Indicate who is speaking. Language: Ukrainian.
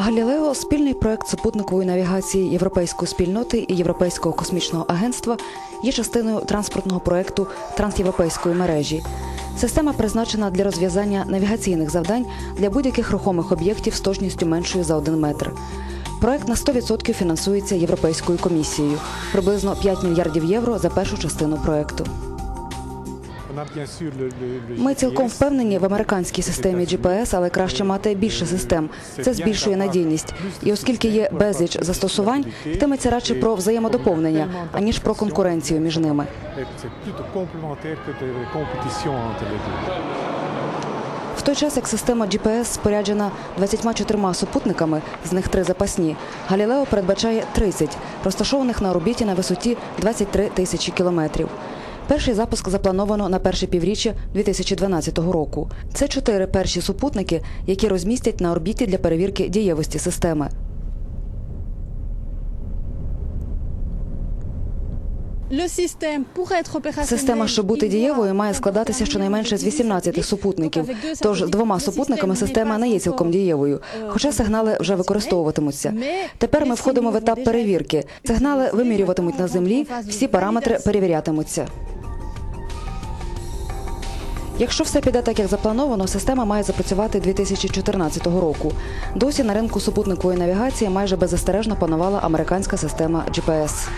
Speaker 1: Галілео спільний проект супутникової навігації Європейської спільноти і Європейського космічного агентства є частиною транспортного проекту трансєвропейської мережі. Система призначена для розв'язання навігаційних завдань для будь-яких рухомих об'єктів з точністю меншою за 1 метр. Проект на 100% фінансується Європейською комісією, приблизно 5 мільярдів євро за першу частину проекту. Ми цілком впевнені в американській системі GPS, але краще мати більше систем. Це збільшує надійність. І оскільки є безліч застосувань, йтиметься радше про взаємодоповнення, аніж про конкуренцію між ними.
Speaker 2: Deux.
Speaker 1: В той час, як система GPS споряджена 24 супутниками, з них три запасні, Галілео передбачає 30, розташованих на орбіті на висоті 23 тисячі кілометрів. Перший запуск заплановано на перше півріччя 2012 року. Це чотири перші супутники, які розмістять на орбіті для перевірки дієвості системи. Система, щоб бути дієвою, має складатися щонайменше з 18 супутників. Тож з двома супутниками система не є цілком дієвою, хоча сигнали вже використовуватимуться. Тепер ми входимо в етап перевірки. Сигнали вимірюватимуть на землі, всі параметри перевірятимуться. Якщо все піде так, як заплановано, система має запрацювати 2014 року. Досі на ринку супутникової навігації майже беззастережно панувала американська система GPS.